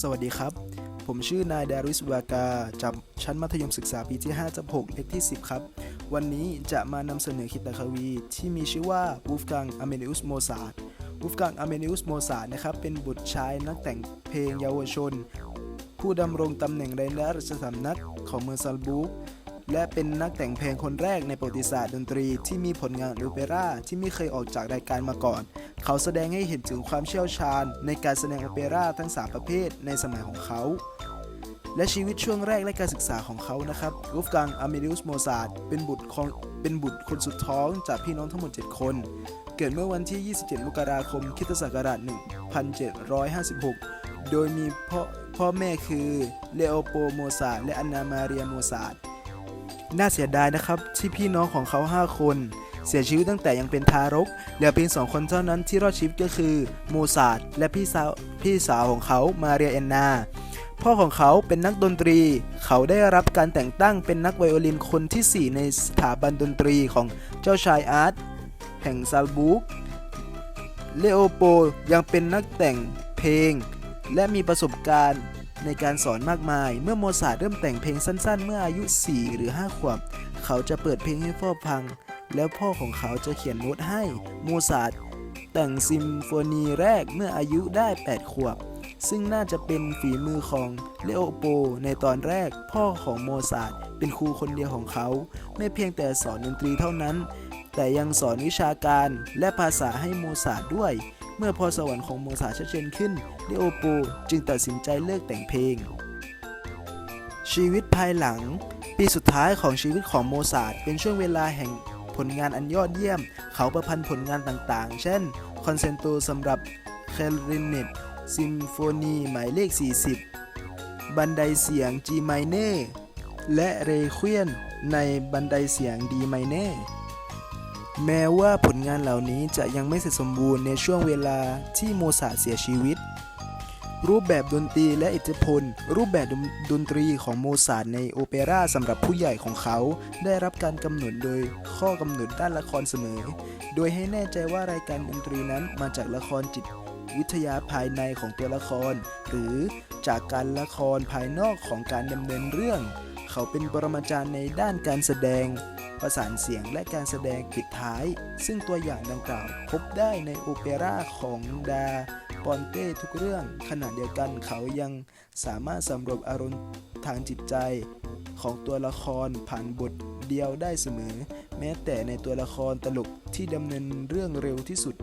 สวัสดีครับ ผมชื่อนายดาริสวากาจากชั้นมัธยมศึกษาปีที่ 5จับ6เลขที่ 10 ครับ วันนี้จะมานำเสนอคิตาคาวี ที่มีชื่อว่าวูฟกังอเมนิอุสโมซาร์วูฟกังอเมนิอุสโมซาร์นะครับ เป็นบุตรชายนักแต่งเพลงเยาวชน ผู้ดำรงตำแหน่งในราชสำนักของเมืองซัลบูก และเป็นนักแต่งเพลงคนแรกในประวัติศาสตร์ดนตรีที่มีผลงานโอเปร่าที่ไม่เคยออกจากรายการมาก่อน เขาแสดงให้เห็นถึงความเชี่ยวชาญ ในการแสดงโอเปร่าทั้ง 3 ประเภทในสมัยของเขา และชีวิตช่วงแรกและการศึกษาของเขานะครับวูฟกังอเมริอุสโมซาร์เป็นบุตรของเป็นบุตรคนสุดท้องจากพี่น้องทั้งหมด 7 คน เกิดเมื่อวันที่ 27 มกราคมคิตศักราช 1756 โดยมีพ่อพ่อแม่คือเลโอโปโมซาร์และอันนามาเรียโมซาร์ น่าเสียดายนะครับที่พี่น้องของเขา 5 คน เสียชีวิตตั้งแต่ยังเป็นทารก เหลือเพียงสองคนเท่านั้นที่รอดชีวิตก็คือโมซาร์ทและพี่สาวพี่สาวของเขามาเรียแอนนา พ่อของเขาเป็นนักดนตรี เขาได้รับการแต่งตั้งเป็นนักไวโอลินคนที่ 4 ในสถาบันดนตรีของเจ้าชายอาร์ตแห่งซาลบุกเลโอโปยังเป็นนักแต่งเพลง และมีประสบการณ์ ในการสอนมากมาย เมื่อโมซาเริ่มแต่งเพลงสั้นๆ เมื่ออายุ 4 หรือ 5 ขวบ เขาจะเปิดเพลงให้พ่อฟัง แล้วพ่อของเขาจะเขียนโน้ตให้ โมซาแต่งซิมโฟนีแรกเมื่ออายุได้ 8 ขวบ ซึ่งน่าจะเป็นฝีมือของเลโอโป ในตอนแรกพ่อของโมซาเป็นครูคนเดียวของเขา ไม่เพียงแต่สอนดนตรีเท่านั้น แต่ยังสอนวิชาการและภาษาให้โมซาด้วย เมื่อพรสวรรค์ของโมซาชัดเจนขึ้นเลโอโปจึงตัดสินใจเลิกแต่งเพลง ชีวิตภายหลัง ปีสุดท้ายของชีวิตของโมซาเป็นช่วงเวลาแห่งผลงานอันยอดเยี่ยม เขาประพันธ์ผลงานต่างๆ เช่น คอนเซนโตสำหรับเคลรินเนตซิมโฟนีหมายเลข 40 บันไดเสียง G minor และเรควียนในบันไดเสียง D minor แม้ว่าผลงานเหล่านี้จะยังไม่เสร็จสมบูรณ์ในช่วงเวลาที่โมซาเสียชีวิต รูปแบบดนตรีและอิทธิพล รูปแบบดนดนตรีของโมซาร์ในโอเปร่าสำหรับผู้ใหญ่ของเขา ได้รับการกำหนดโดยข้อกำหนดด้านละครเสมอ โดยให้แน่ใจว่ารายการดนตรีนั้นมาจากละครจิตวิทยาภายในของตัวละคร หรือจากการละครภายนอกของการดำเนินเรื่อง เขาเป็นปรมาจารย์ในด้านการแสดง ประสานเสียงและการแสดงปิดท้าย ซึ่งตัวอย่างดังกล่าวพบได้ในโอเปร่าของดาปอนเต้ทุกเรื่อง ขณะเดียวกันเขายังสามารถสำรวจอารมณ์ทางจิตใจ ของตัวละครผ่านบทเดียวได้เสมอ แม้แต่ในตัวละครตลกที่ดำเนินเรื่องเร็วที่สุด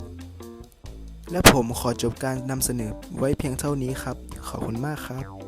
และผมขอจบการนำเสนอไว้เพียงเท่านี้ครับ ขอบคุณมากครับ